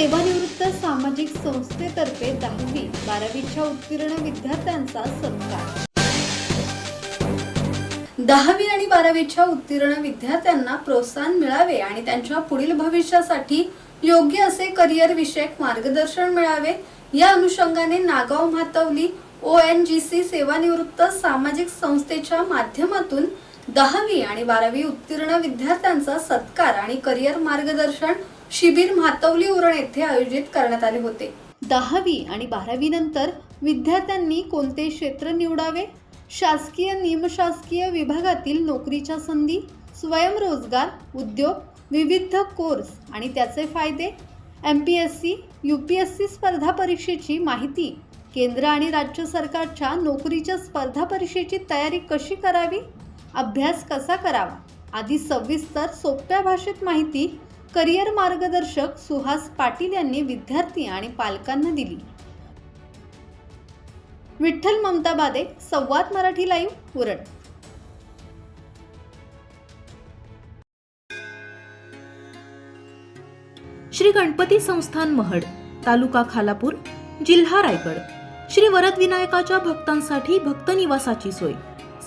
सेवानिवृत्त सामाजिक संस्थेतर्फे दहावी बारावीच्या उत्तीर्ण विद्यार्थ्यांचा सत्कार. दहावी आणि बारावीच्या उत्तीर्ण विद्यार्थ्यांना प्रोत्साहन मिळावे आणि त्यांच्या पुढील भविष्यासाठी योग्य असे करिअर विषयक मार्गदर्शन मिळावे या अनुषंगाने Nagaon Mhatwali O N G C सेवानिवृत्त सामाजिक संस्थेच्या माध्यमातून दहावी आणि बारावी उत्तीर्ण विद्यार्थ्यांचा सत्कार आणि करिअर मार्गदर्शन शिबिर म्हातवली उरण येथे आयोजित करण्यात आले होते. दहावी आणि बारावी नंतर विद्यार्थ्यांनी कोणते क्षेत्र निवडावे? शासकीय निमशासकीय विभागातील नोकरीच्या संधी स्वयंरोजगार उद्योग विविध कोर्स आणि त्याचे फायदे? M P S C U P S C स्पर्धा परीक्षेची माहिती केंद्र आणि राज्य सरकारच्या नोकरीच्या स्पर्धा परीक्षेची तयारी कशी करावी? अभ्यास कसा करावा? आधी सविस्तर सोप्या भाषेत माहिती करिअर मार्गदर्शक सुहास पाटील यांनी विद्यार्थी आणि पालकांना दिली. विठ्ठल ममता बादे संवाद मराठी लाईव्ह उरण. श्री गणपती संस्थान महड तालुका खालापूर जिल्हा रायगड. श्री वरदविनायकाच्या भक्तांसाठी भक्त निवासाची सोय.